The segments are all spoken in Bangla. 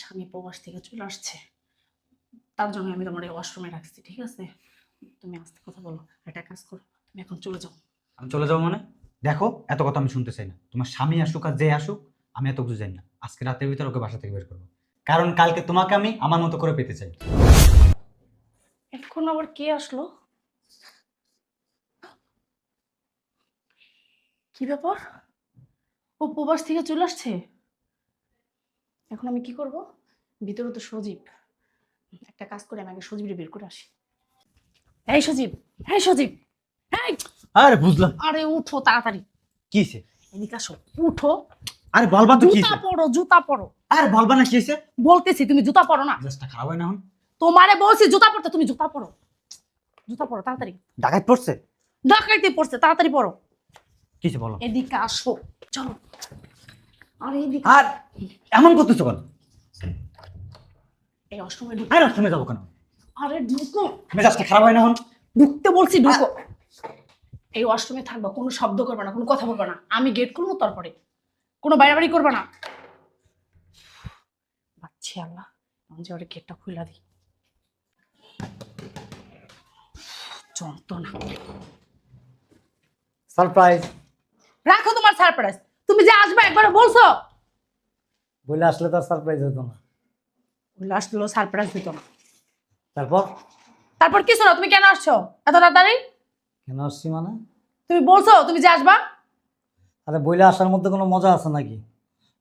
স্বামী প্রবাস থেকে চলে আসছে। তার জন্য আমি তোমার এই ওয়াশরুমে রাখছি ঠিক আছে? তুমি আস্তে কথা বলো একটা কাজ করো তুমি এখন চলে যাও। আমি চলে যাব মানে? দেখো এত কথা আমি শুনতে চাই না। তোমার স্বামী আসুক আর যে আসুক আমি এত কিছু জানি না। আজকে রাতের ভিতরে ওকে বাসা থেকে বের করব। কারণ কালকে তোমাকে আমি আমার মতো করে পেতে চাই। এখন আবার কে আসলো? কি ব্যাপার? ও প্রবাস থেকে চলে আসছে? এখন আমি কি করব? ভিতরে তো সজীব। একটা কাজ করে আমি আগে সজীবরে বের করে আসি। এই সজীব এই সজীব এই! আরে বুঝলাম। আরে উঠো তাড়াতাড়ি। কি হয়েছে এদিকে আসো উঠো। আরে বলবা তো কি জুতা পরো জুতা পরো। আরে বলবা না কি হয়েছে বলতেছি তুমি জুতা পরো না। জাস্টটা খারাপ হয় না এখন। তোমারে বলছি জুতা পরতে তুমি জুতা পরো। জুতা পরো তাড়াতাড়ি। ডাকাত পড়ছে? ডাকাইতে পড়ছে তাড়াতাড়ি পরো। কি হয়েছে বলো? এদিকে আসো চলো। আরে এমন করতেছো কেন? এই অষ্টমে ঢুক। আরে শুনে যাব কেন? আরে ঢুকো। মেজাজটা খারাপ হয় না এখন? ঢুকতে বলছি ঢুকো। এই অষ্টমে থাকবা কোনো শব্দ করবে না কোনো কথা বলবে না। আমি গেট খুলবো তারপরে। কোনো বাইরে করবে না। বাচ্চি আল্লাহ আমি যে ওরে গেটটা খুলে দিই। যন্ত্রণা। সারপ্রাইজ রাখো তোমার সারপ্রাইজ তুমি যে আসবে একবার বলছো? বলে আসলে তো সারপ্রাইজ হতো না। বলে আসলো সারপ্রাইজ দিত না। তারপর? তারপর কিছু না তুমি কেন আসছো? এত তাড়াতাড়ি? কেন আসছি মানে? তুমি বলছো তুমি যে আসবা? আরে বইলে আসার মধ্যে কোনো মজা আছে নাকি?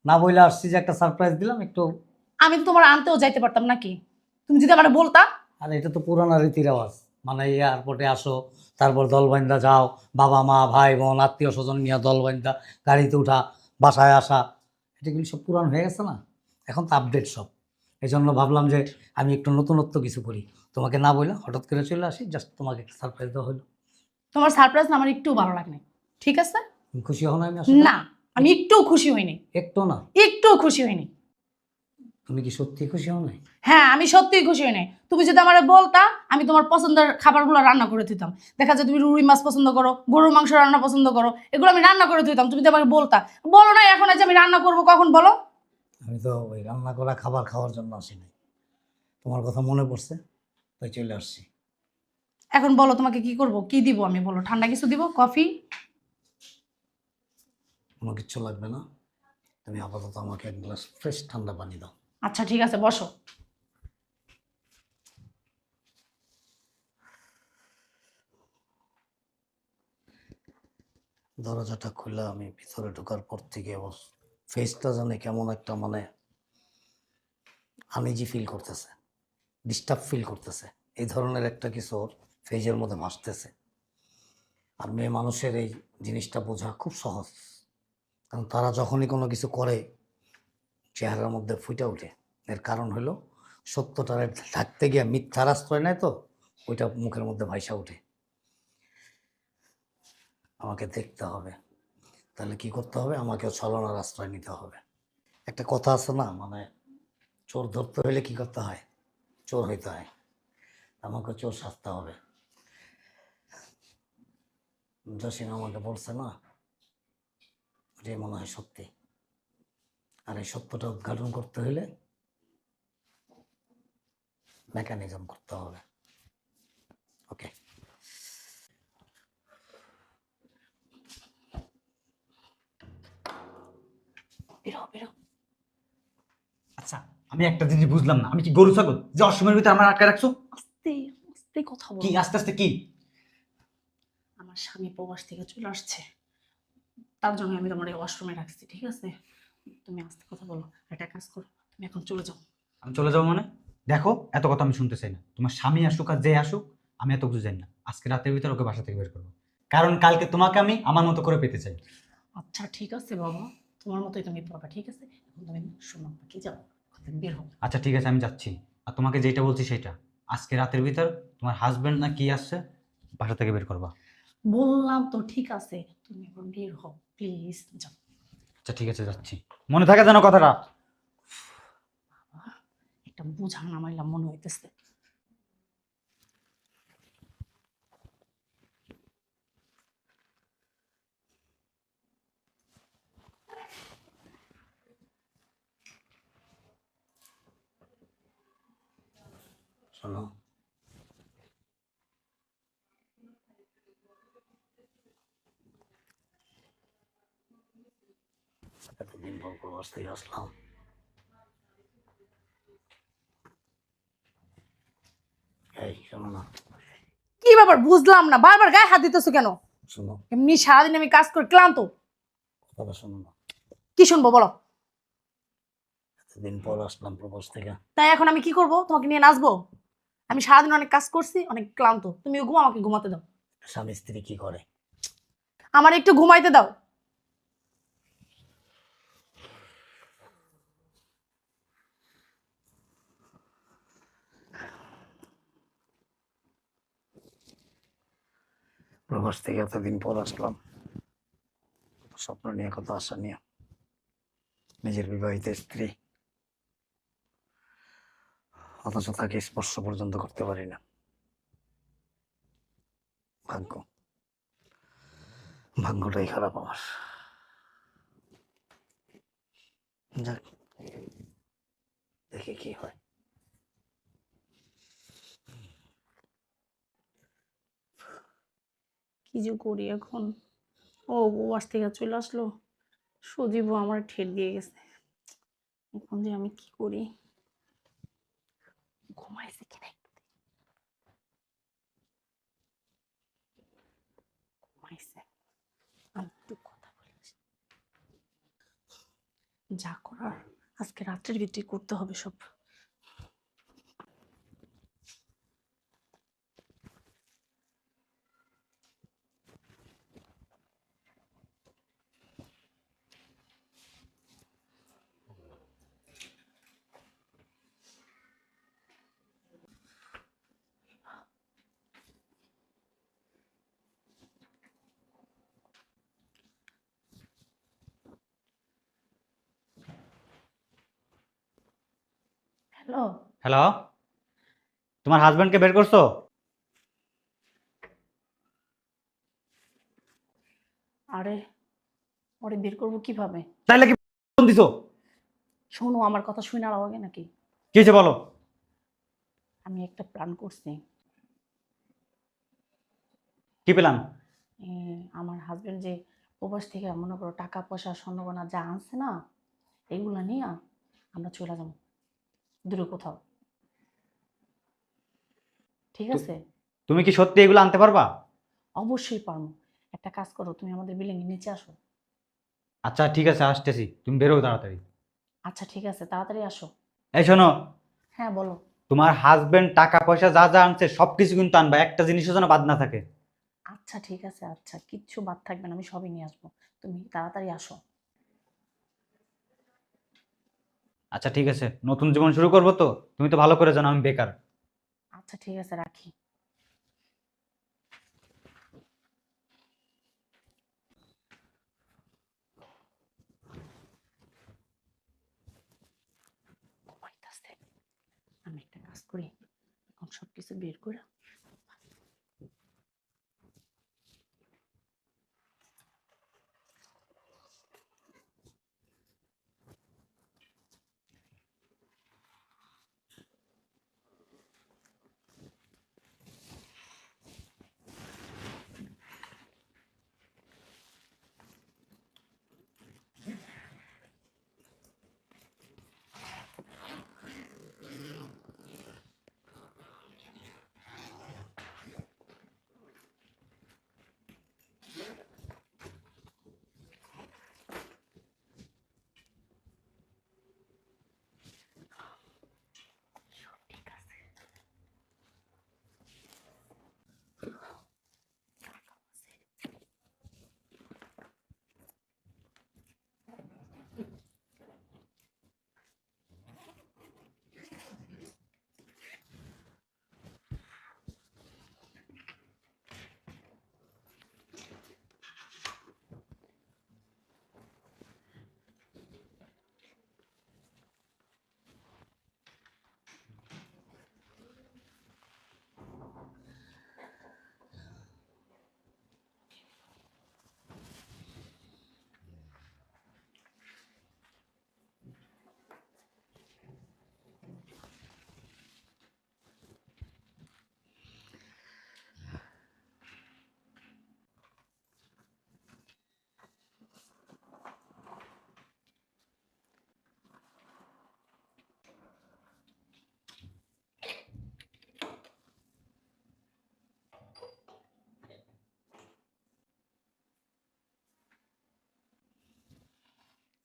না বইলে আসছি যে একটা সারপ্রাইজ দিলাম একটু আমি তো তোমার আনতেও যাইতে পারতাম নাকি? তুমি যদি আমার বলতা? আর এটা তো পুরানো রীতি রেওয়াজ মানে এয়ারপোর্টে আসো তারপর দলবান্ধা যাও বাবা মা ভাই বোন আত্মীয় স্বজন নিয়ে দলবান্ধা গাড়িতে উঠা বাসায় আসা। এটা কিন্তু সব পুরান হয়ে গেছে না? এখন তো আপডেট সব। এই জন্য ভাবলাম যে আমি একটু নতুনত্ব কিছু করি। তোমাকে না বললাম হঠাৎ করে চলে আসি জাস্ট তোমাকে একটা সারপ্রাইজ দেওয়া হলো। তোমার সারপ্রাইজ না আমার একটু ভালো লাগে ঠিক আছে? খুশি হও না আমি না আমি একটু খুশি হইনি। একটু না। একটু খুশি হইনি। তুমি কি সত্যি খুশি হও নাই? হ্যাঁ আমি সত্যিই খুশি হইনি তুমি যদি আমার বলতা আমি তোমার পছন্দের খাবারগুলো রান্না করে দিতাম দেখা যায় তুমি রুই মাছ পছন্দ করো গরুর মাংস রান্না পছন্দ করো এগুলো আমি রান্না করে দিতাম তুমি যদি আমাকে বলতা বলো না এখন যে আমি রান্না করব কখন বলো? আমি তো ওই রান্না করা খাবার খাওয়ার জন্য আসি নাই। তোমার কথা মনে পড়ছে তাই চলে আসছি। এখন বলো তোমাকে কি করব কি দিব আমি বলো? ঠান্ডা কিছু দিব? কফি? কোনো কিচ্ছু লাগবে না। তুমি আপাতত আমাকে এক গ্লাস ফ্রেশ ঠান্ডা পানি দাও। আচ্ছা ঠিক আছে, বসো। দরজাটা খুলে আমি ভিতরে ঢোকার পর থেকে ফেসটা জানে কেমন একটা মানে আনিজি ফিল করতেছে ডিস্টার্ব ফিল করতেছে। এই ধরনের একটা কিছু ফেজের মধ্যে ভাসতেছে। আর মেয়ে মানুষের এই জিনিসটা বোঝা খুব সহজ। কারণ তারা যখনই কোনো কিছু করে চেহারার মধ্যে ফুটে ওঠে। এর কারণ হলো সত্যটা ঢাকতে গিয়ে মিথ্যার আশ্রয় নেয় তো, ওইটা মুখের মধ্যে ভাইসা ওঠে। আমাকে দেখতে হবে। তাহলে কি করতে হবে? আমাকে ছলনার আশ্রয় নিতে হবে। একটা কথা আছে না মানে চোর ধরতে হলে কি করতে হয়? চোর হইতে হয়। আমাকে চোর সাজতে হবে। জসিম আমাকে বলছে না ওটাই মনে হয় সত্যি। আর এই সত্যটা উদ্ঘাটন করতে হলে মেকানিজম করতে হবে। ওকে আচ্ছা আমি একটা জিনিস বুঝলাম না। আমি কি গরু ছাগল? যে অসময়ের ভিতরে আমার আটকে রাখছো? আস্তে আস্তে কথা বলো। কি আস্তে আস্তে কি? আমার স্বামী প্রবাস থেকে চলে আসছে। তার জন্য আমি তোমার এই ওয়াশরুমে রাখছি ঠিক আছে? তুমি আস্তে কথা বলো একটা কাজ করো তুমি এখন চলে যাও। আমি চলে যাব মানে? দেখো এত কথা আমি শুনতে চাই না। তোমার স্বামী আসুক আর যে আসুক আমি এত কিছু জানি না। আজকে রাতের ভিতর ওকে বাসা থেকে বের করব। কারণ কালকে তোমাকে আমি আমার মতো করে পেতে চাই। আচ্ছা ঠিক আছে বাবা। তোমার মতোই তুমি পাবা ঠিক আছে? এখন তুমি শোনো কি যাও বের হও। আচ্ছা ঠিক আছে আমি যাচ্ছি। আর তোমাকে যেটা বলছি সেটা আজকে রাতের ভিতর তোমার হাজবেন্ড না কি আসছে বাসা থেকে বের করবা। বললাম তো ঠিক আছে। তুমি এখন বের হও প্লিজ যাও। আচ্ছা ঠিক আছে যাচ্ছি। মনে থাকে যেন কথাটা? একটা বুঝা নামাইলাম মনে হইতেছে। শোনো এতদিন পর প্রবাস থেকে আসলাম। এই শোনো না। কি ব্যাপার? বুঝলাম না। বারবার গায়ে হাত দিতেছো কেন? শোনো। এমনি সারাদিন আমি কাজ করে ক্লান্ত। কথাটা শোনো না। কি শুনব বলো? এতদিন পর আসলাম প্রবাস থেকে। তাই এখন আমি কি করব? তোমাকে নিয়ে নাচবো? আমি সারাদিন অনেক কাজ করছি অনেক ক্লান্ত। তুমি ঘুমো আমাকে ঘুমাতে দাও। স্বামী স্ত্রী কি করে? আমার একটু ঘুমাইতে দাও। প্রবাস থেকে এতদিন পর আসলাম। স্বপ্ন নিয়ে, কত আশা নিয়ে। নিজের বিবাহিত স্ত্রী। অথচ তাকে স্পর্শ পর্যন্ত করতে পারি না। ভাগ্য। ভাগ্যটাই খারাপ আমার। যাক, দেখি কি হয়। কি যে করি এখন? ও উপবাস থেকে চলে আসলো। সজীবও আমার ঠেট দিয়ে গেছে। এখন যে আমি কি করি? ঘুমাইছে কিনা ঘুমাইছে। আমি কথা যা করার, আজকে রাত্রের ভিতরে করতে হবে সব। হ্যালো। হ্যালো? তোমার হাজব্যান্ডকে বের করছ? আরে ওরে বের করব কীভাবে? তাইলে কি ফোন দিছো? শোনো আমার কথা শুনে আর আগে নাকি। কি হয়েছে বলো? আমি একটা প্ল্যান করছি। কি পেলাম এ, আমার হাজবেন্ড যে প্রবাস থেকে মনে করো টাকা পয়সা স্বর্ণগনা যা আনছে না এইগুলা নিয়ে আমরা চলে যাব। দূরে কোথাও। ঠিক আছে? তুমি কি সত্যি এগুলো আনতে পারবা? অবশ্যই পারব। একটা কাজ করো তুমি আমাদের বিল্ডিং এর নিচে আসো। আচ্ছা ঠিক আছে আসতেছি। তুমি বেরো তাড়াতাড়ি। আচ্ছা ঠিক আছে তাড়াতাড়ি আসো। এই শোনো হ্যাঁ বলো। তোমার হাজবেন্ড টাকা পয়সা যা যা আনছে সবকিছু কিন্তু আনবা। একটা জিনিসও যেন বাদ না থাকে। আচ্ছা ঠিক আছে আচ্ছা কিচ্ছু বাদ থাকবে না আমি সবই নিয়ে আসব। তুমি তাড়াতাড়ি আসো। আচ্ছা ঠিক আছে। নতুন জীবন শুরু করব তো? তুমি তো ভালো করে জানো আমি বেকার। আচ্ছা ঠিক আছে, রাখি। ঘুমাইতাছে। আমি একটা কাজ করি, এখন সব বের করে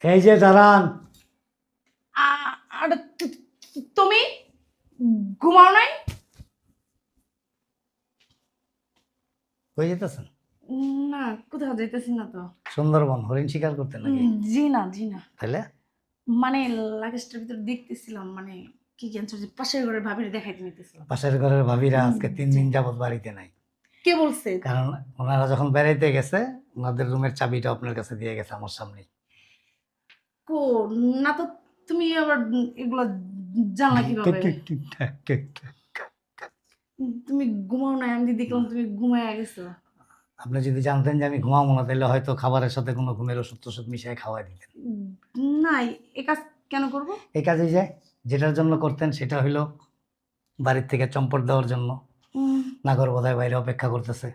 এই যে দাঁড়ান। আর তুমি ঘুমাও নাই? কই যেতেছেন না? কোথাও যাইতেছি না তো। সুন্দরবন হরিণ শিকার করতে নাকি? জি না জি না। তাহলে মানে লাগেজটার ভিতরে দেখতেছিলাম মানে কি ক্যান্সার যে পাশের ঘরের ভাবির দেখাইতে নিতেছিলাম। পাশের ঘরের ভাবিরা আজকে তিন দিন যাবত বাড়িতে নাই। কে বলছে? কারণ ওনারা যখন বেড়াইতে গেছে ওনাদের রুমের চাবিটা আপনার কাছে দিয়ে গেছে আমার সামনে কো না তো তুমি আবার এগুলো জানলা কীভাবে? তুমি ঘুমাও নাই আমি দেখলাম তুমি ঘুমায় গেছো। আপনি যদি জানতেন যে আমি ঘুমাবো না তাহলে হয়তো খাবারের সাথে কোনো ঘুমের ওষুধ টষুধ মিশিয়ে খাওয়াই দিতেন। না এ কাজ কেন করব? এই কাজে যায় যেটার জন্য করতেন সেটা হইল বাড়ির থেকে চম্পট দেওয়ার জন্য। নাগর বোধহয় বাইরে অপেক্ষা করতেছে।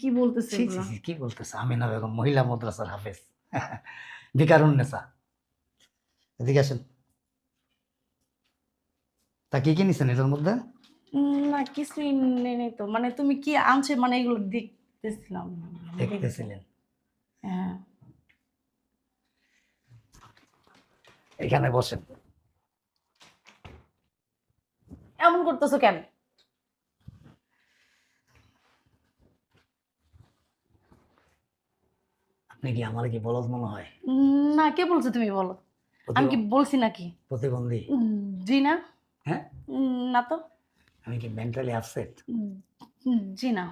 কি বলতেছে কি বলতেছে? আমিনা বেগম মহিলা মাদ্রাসার হাফেজ। বিকারুন নেশা। এদিকে আসেন। তা কি কি নিছেন এটার মধ্যে? না কিছুই নেই তো। মানে তুমি কি আনছে মানে এগুলো দেখতেছিলাম। দেখতেছিলেন? হ্যাঁ। এখানে বসেন। এমন করতেছো কেন? আপনি কি আমার কি বলদ মনে হয়? উম, না কে বলছো তুমি বলো? আমি কি বলছি নাকি? প্রতিবন্ধী। জি না? হ্যাঁ? না তো। আমি কি মেন্টালি আপসেট জি না।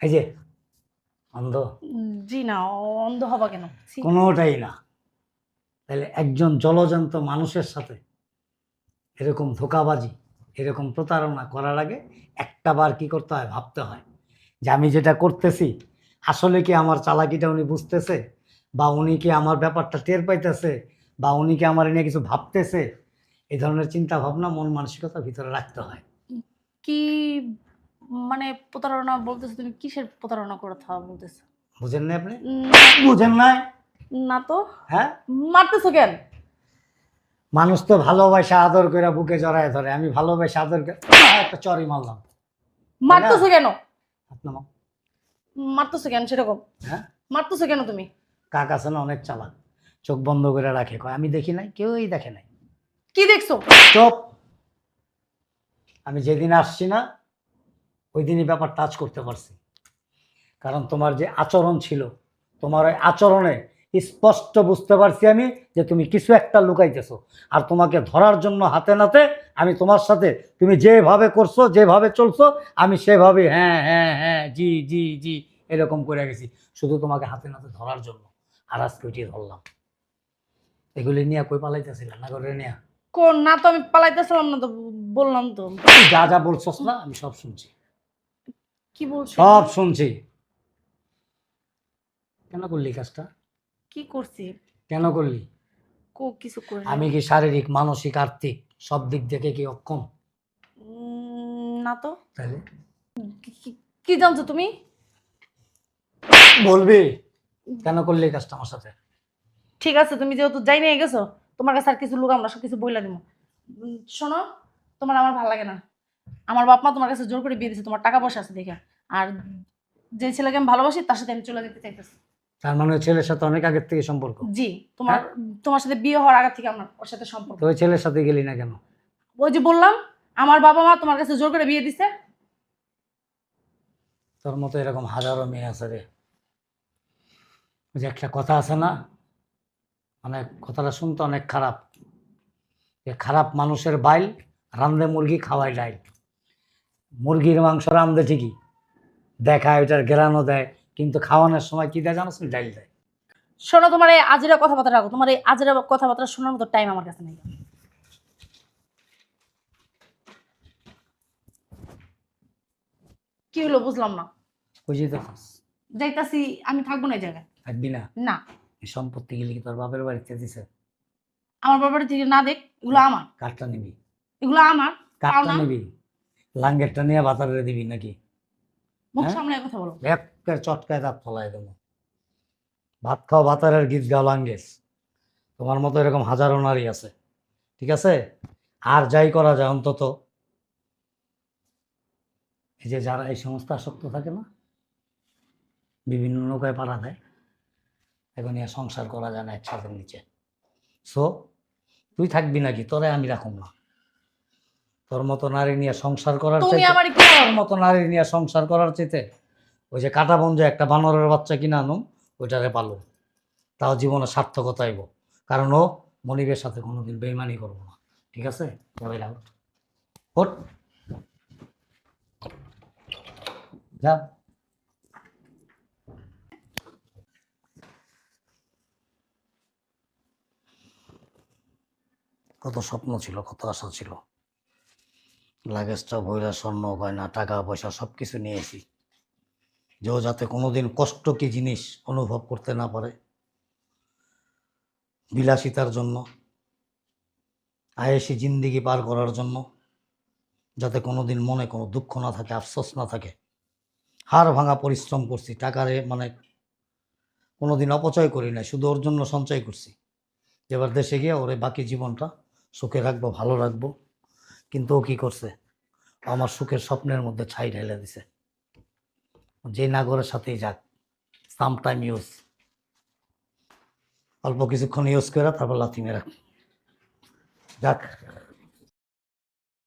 এই যে অন্ধ। জি না অন্ধ হবা কেন। কোনোটাই না। তাহলে একজন জলজন্ত মানুষের সাথে এরকম ধোকাবাজি এরকম প্রতারণা করার আগে একটা বার কি করতে হয় ভাবতে হয় যে আমি যেটা করতেছি আসলে কি আমার চালাকিটা উনি বুঝতেছে? বা উনি কি আমার ব্যাপারটা টের পাইতেছে বা উনি কি আমার নিয়ে কিছু ভাবতেছে? এই ধরনের চিন্তা ভাবনা মন মানসিকতা ভিতরে রাখতে হয়। কি মানে প্রতারণা বলতেছো তুমি? কিসের প্রতারণা কথা বলতেছো? বুঝেন না আপনি? বুঝেন নাই? না তো। হ্যাঁ? মারতেছো কেন? মানুষ তো ভালোবাসা আদর করে বুকে জড়ায় ধরে। আমি ভালোবাসা আদর করে একটা চরি মারলাম। মারতেছো কেন? মারতেছো কেন সেরকম? হ্যাঁ? মারতেছো কেন তুমি? কাক আছে না অনেক চালাক। চোখ বন্ধ করে রাখে কয় আমি দেখি নাই কেউই দেখে নাই। কি দেখছ? চোপ। আমি যেদিন আসছি না ওই দিনই ব্যাপার টাচ করতে পারছি। কারণ তোমার যে আচরণ ছিল তোমার ওই আচরণে স্পষ্ট বুঝতে পারছি আমি যে তুমি কিছু একটা লুকাইতেছো। আর তোমাকে ধরার জন্য হাতে নাতে আমি তোমার সাথে তুমি যেভাবে করছ যেভাবে চলছো আমি সেভাবে হ্যাঁ হ্যাঁ হ্যাঁ জি জি জি এরকম করে গেছি। শুধু তোমাকে হাতে নাতে ধরার জন্য। আর আজকে ওইটি ধরলাম। এগুলি নিয়ে কই পালাইতেছিল না করে নিয়ে? কোন? না তো আমি পালাইতেছিলাম না তো বললাম তো। তুই যা যা বলছস না আমি সব শুনছি। কি বলছো? সব শুনছি। কেন করলি কাজটা? কি করছি? কেন করলি? কো কিছু করে আমি কি শারীরিক মানসিক আর্থিক সব দিক থেকে কি অক্ষম? না তো। তাহলে? কি জানছো তুমি? বলবি? কেন করলি এই কাজটা আমার সাথে? ঠিক আছে তুমি যেহেতু যাই নিয়ে গেছো তোমার কাছে আর কিছু লোক আমরা সব কিছু বইলা দিব শোনো তোমার আমার ভালো লাগে না। আমার বাপ মা তোমার কাছে জোর করে বিয়ে দিছে তোমার টাকা পয়সা আছে দেখে। আর যে ছেলেকে আমি ভালোবাসি তার সাথে আমি চলে যেতে চাইতেছি। তার মানে ওই ছেলের সাথে অনেক আগের থেকে সম্পর্ক? জি তোমার তোমার সাথে বিয়ে হওয়ার আগে থেকে আমার ওর সাথে সম্পর্ক। তো ওই ছেলের সাথে গেলি না কেন? ওই যে বললাম আমার বাবা মা তোমার কাছে জোর করে বিয়ে দিছে। তোর মতো এরকম হাজারো মেয়ে আছে রে। যে একটা কথা আছে না মানে কথাটা শুনতে অনেক খারাপ। যে খারাপ মানুষের বাইল রান্ধে মুরগি খাওয়াই ডাইল। মুরগির মাংস রান্ধে ঠিকই দেখায় ওইটার গেরানো দেয় কিন্তু খাওয়ানোর সময় কি দেয় জানো ডাইল দেয়। শোনো তোমার এই আজেরা কথাবার্তা রাখো। তোমার এই আজেরা কথাবার্তা শোনার মতো টাইম আমার কাছে নেই। কি হলো বুঝলাম না। যাইতাছি আমি থাকব না এই জায়গায়। থাকবি না। না। এই সম্পত্তি গেলে কি তোর বাপের বাড়িতে দিছে? আমার বাবার থেকে না দেখ এগুলো আমার। কাঠটা নিবি। এগুলো আমার কাঠটা না। নিবি। লাঙ্গেরটা নিয়ে বাতারে দিবি নাকি? মুখ হ্যাঁ? সামনে কথা বলো। একের চটকায় দাঁত ফলাই দেবো। ভাত খাও ভাতারের গীত গাও লাঙ্গেস তোমার মতো এরকম হাজারো নারী আছে। ঠিক আছে? আর যাই করা যায় অন্তত। এই যে যারা এই সমস্ত আসক্ত থাকে না বিভিন্ন নৌকায় পাড়া দেয় এখন নিয়ে সংসার করা যায় না এক ছাদের নিচে। সো তুই থাকবি নাকি? তোরে আমি রাখুম না। তোর মতো নারী নিয়ে সংসার করার তোর মতো নারী নিয়ে সংসার করার চেতে ওই যে কাটা বন্ধু একটা বানরের বাচ্চা কিনে আনুম ওইটারে পালো তাও জীবনে সার্থকতা আইব কারণ ও মনিবের সাথে কোনোদিন বেইমানি করব না। ঠিক আছে? যাবে না যা। কত স্বপ্ন ছিল, কত আশা ছিল। লাগেজটা ভৈরা স্বর্ণ গয়না টাকা, পয়সা সব কিছু নিয়েছি। যে যাতে কোনোদিন কষ্ট কি জিনিস অনুভব করতে না পারে। বিলাসিতার জন্য, আয়েসি জিন্দিগি পার করার জন্য, যাতে কোনোদিন মনে কোনো দুঃখ না থাকে, আফসোস না থাকে। হাড় ভাঙা পরিশ্রম করছি, টাকারে মানে কোনোদিন অপচয় করি না শুধু ওর জন্য সঞ্চয় করছি। এবার দেশে গিয়ে ওরে বাকি জীবনটা সুখে রাখব, ভালো রাখব। কিন্তু ও কী করছে? আমার সুখের স্বপ্নের মধ্যে ছাই ঢেলে দিছে। যে নাগরের সাথেই যাক। সাম টাইম ইউজ অল্প কিছুক্ষণ ইউজ করে তারপর লাথি মেরা। যাক।